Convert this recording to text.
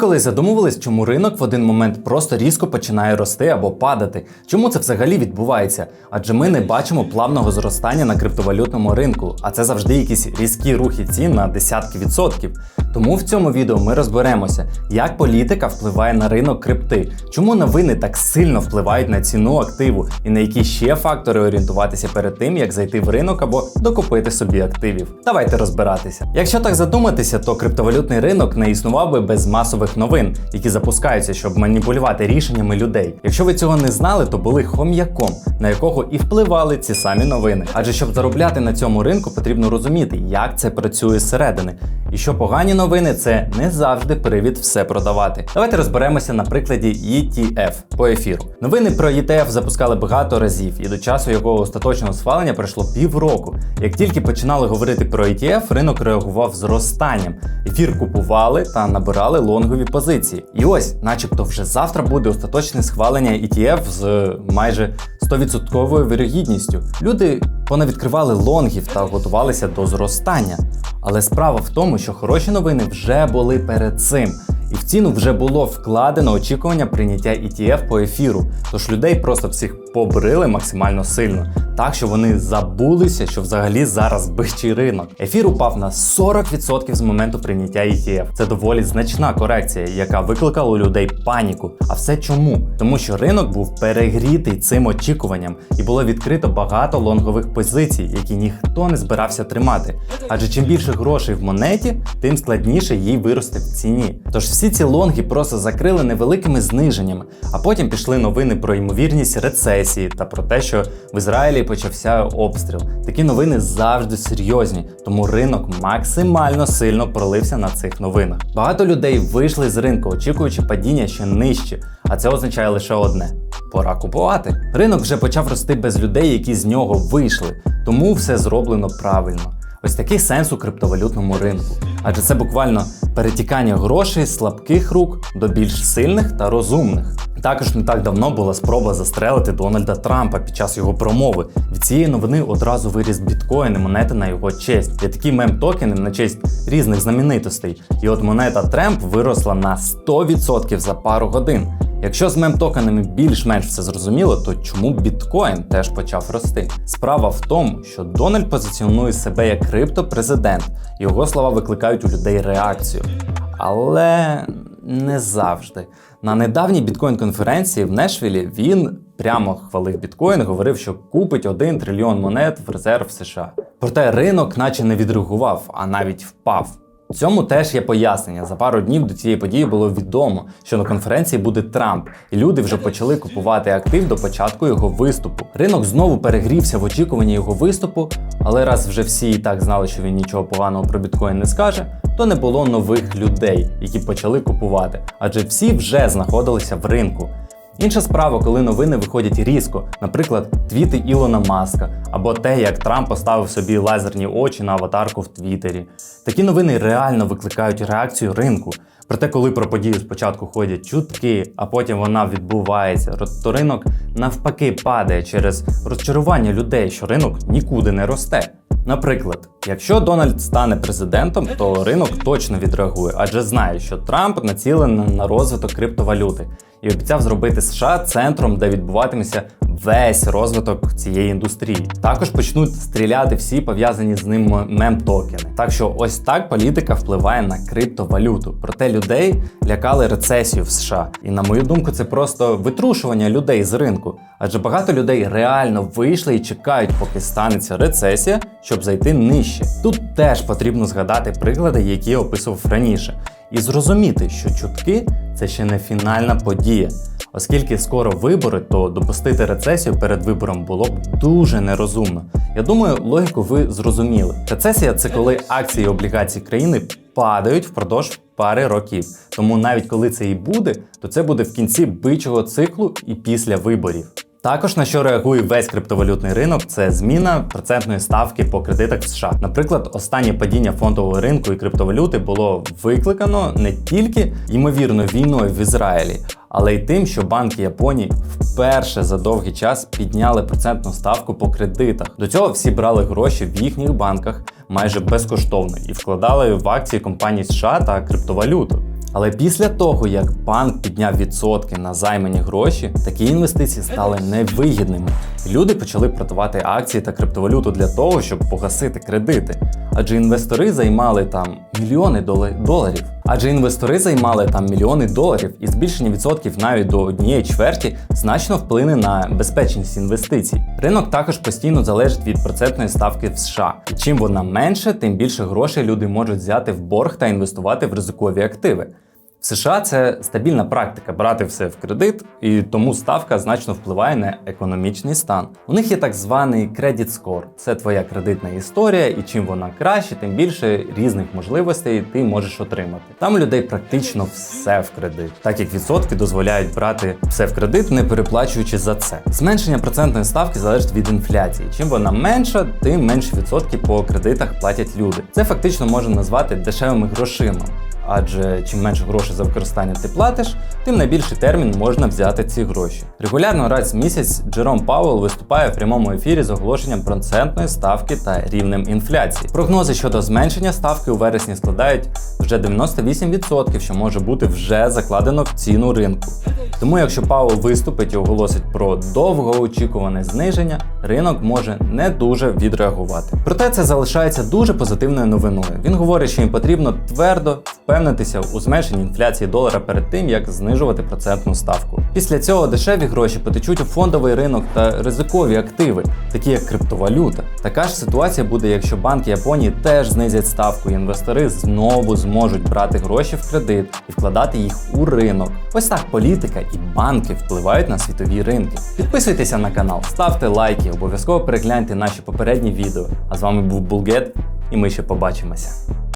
колись задумувались, чому ринок в один момент просто різко починає рости або падати? Чому це взагалі відбувається? Адже ми не бачимо плавного зростання на криптовалютному ринку, а це завжди якісь різкі рухи цін на десятки відсотків. Тому в цьому відео ми розберемося, як політика впливає на ринок крипти, чому новини так сильно впливають на ціну активу і на які ще фактори орієнтуватися перед тим, як зайти в ринок або докупити собі активів. Давайте розбиратися. Якщо так задуматися, то криптовалютний ринок не існував би без масових новин, які запускаються, щоб маніпулювати рішеннями людей. Якщо ви цього не знали, то були хом'яком, на якого і впливали ці самі новини. Адже щоб заробляти на цьому ринку, потрібно розуміти, як це працює зсередини. І що погані новини це не завжди привід все продавати. Давайте розберемося на прикладі ETF по ефіру. Новини про ETF запускали багато разів, і до часу його остаточного схвалення пройшло півроку. Як тільки починали говорити про ETF, ринок реагував зростанням. Ефір купували та набирали лонгові позиції. І ось, начебто, вже завтра буде остаточне схвалення ETF з майже 100% вирогідністю. Люди понавідкривали лонгів та готувалися до зростання. Але справа в тому, що хороші новини вже були перед цим. І в ціну вже було вкладено очікування прийняття ETF по ефіру. Тож людей просто всіх побрили максимально сильно, так що вони забулися, що взагалі зараз бичий ринок. Ефір упав на 40% з моменту прийняття ETF. Це доволі значна корекція, яка викликала у людей паніку. А все чому? Тому що ринок був перегрітий цим очікуванням, і було відкрито багато лонгових позицій, які ніхто не збирався тримати. Адже чим більше грошей в монеті, тим складніше їй вирости в ціні. Тож всі ці лонги просто закрили невеликими зниженнями, а потім пішли новини про ймовірність рецесії та про те, що в Ізраїлі почався обстріл. Такі новини завжди серйозні, тому ринок максимально сильно пролився на цих новинах. Багато людей вийшли з ринку, очікуючи падіння ще нижче, а це означає лише одне. Пора купувати. Ринок вже почав рости без людей, які з нього вийшли, тому все зроблено правильно. Ось такий сенс у криптовалютному ринку. Адже це буквально перетікання грошей з слабких рук до більш сильних та розумних. Також не так давно була спроба застрелити Дональда Трампа під час його промови. Від цієї новини одразу виріс біткоін і монети на його честь. Є такі мем-токени на честь різних знаменитостей. І от монета Трамп виросла на 100% за пару годин. Якщо з мем-токенами більш-менш все зрозуміло, то чому біткоін теж почав рости? Справа в тому, що Дональд позиціонує себе як криптопрезидент, його слова викликають у людей реакцію. Але не завжди. На недавній біткоін-конференції в Нешвілі він прямо хвалив біткоін, говорив, що купить 1 трильйон монет в резерв США. Проте ринок наче не відреагував, а навіть впав. Цьому теж є пояснення. За пару днів до цієї події було відомо, що на конференції буде Трамп, і люди вже почали купувати актив до початку його виступу. Ринок знову перегрівся в очікуванні його виступу, але раз вже всі і так знали, що він нічого поганого про біткоін не скаже, то не було нових людей, які почали купувати, адже всі вже знаходилися в ринку. Інша справа, коли новини виходять різко, наприклад, твіти Ілона Маска, або те, як Трамп поставив собі лазерні очі на аватарку в Твіттері. Такі новини реально викликають реакцію ринку. Проте, коли про подію спочатку ходять чутки, а потім вона відбувається, то ринок навпаки падає через розчарування людей, що ринок нікуди не росте. Наприклад, якщо Дональд стане президентом, то ринок точно відреагує, адже знає, що Трамп націлений на розвиток криптовалюти і обіцяв зробити США центром, де відбуватиметься весь розвиток цієї індустрії. Також почнуть стріляти всі пов'язані з ним мем-токени. Так що ось так політика впливає на криптовалюту. Проте людей лякали рецесію в США. І на мою думку, це просто витрушування людей з ринку. Адже багато людей реально вийшли і чекають, поки станеться рецесія, щоб зайти нижче. Тут теж потрібно згадати приклади, які я описував раніше, і зрозуміти, що чутки це ще не фінальна подія. Оскільки скоро вибори, то допустити рецесію перед вибором було б дуже нерозумно. Я думаю, логіку ви зрозуміли. Рецесія це коли акції і облігації країни падають впродовж пари років. Тому навіть коли це і буде, то це буде в кінці бичого циклу і після виборів. Також на що реагує весь криптовалютний ринок, це зміна процентної ставки по кредитах в США. Наприклад, останнє падіння фондового ринку і криптовалюти було викликано не тільки ймовірно війною в Ізраїлі, але й тим, що банки Японії вперше за довгий час підняли процентну ставку по кредитах. До цього всі брали гроші в їхніх банках майже безкоштовно і вкладали в акції компаній США та криптовалюту. Але після того, як банк підняв відсотки на займані гроші, такі інвестиції стали невигідними. Люди почали продавати акції та криптовалюту для того, щоб погасити кредити. Адже інвестори займали там мільйони доларів. Адже інвестори займали там мільйони доларів, і збільшення відсотків навіть до однієї чверті значно вплине на безпечність інвестицій. Ринок також постійно залежить від процентної ставки в США. Чим вона менше, тим більше грошей люди можуть взяти в борг та інвестувати в ризикові активи. В США це стабільна практика брати все в кредит, і тому ставка значно впливає на економічний стан. У них є так званий credit score. Це твоя кредитна історія, і чим вона краще, тим більше різних можливостей ти можеш отримати. Там у людей практично все в кредит, так як відсотки дозволяють брати все в кредит, не переплачуючи за це. Зменшення процентної ставки залежить від інфляції. Чим вона менша, тим менше відсотки по кредитах платять люди. Це фактично можна назвати дешевими грошима. Адже чим менше грошей за використання ти платиш, тим на більший термін можна взяти ці гроші. Регулярно раз в місяць Джером Пауел виступає в прямому ефірі з оголошенням процентної ставки та рівнем інфляції. Прогнози щодо зменшення ставки у вересні складають вже 98%, що може бути вже закладено в ціну ринку. Тому, якщо Пауел виступить і оголосить про довгоочікуване зниження, ринок може не дуже відреагувати. Проте це залишається дуже позитивною новиною. Він говорить, що їм потрібно твердо впевнитися у зменшенні інфляції долара перед тим, як знижувати процентну ставку. Після цього дешеві гроші потечуть у фондовий ринок та ризикові активи, такі як криптовалюта. Така ж ситуація буде, якщо банки Японії теж знизять ставку, і інвестори знову зможуть брати гроші в кредит і вкладати їх у ринок. Ось так політика і банки впливають на світові ринки. Підписуйтеся на канал, ставте лайки, обов'язково перегляньте наші попередні відео. А з вами був Булгет, і ми ще побачимося.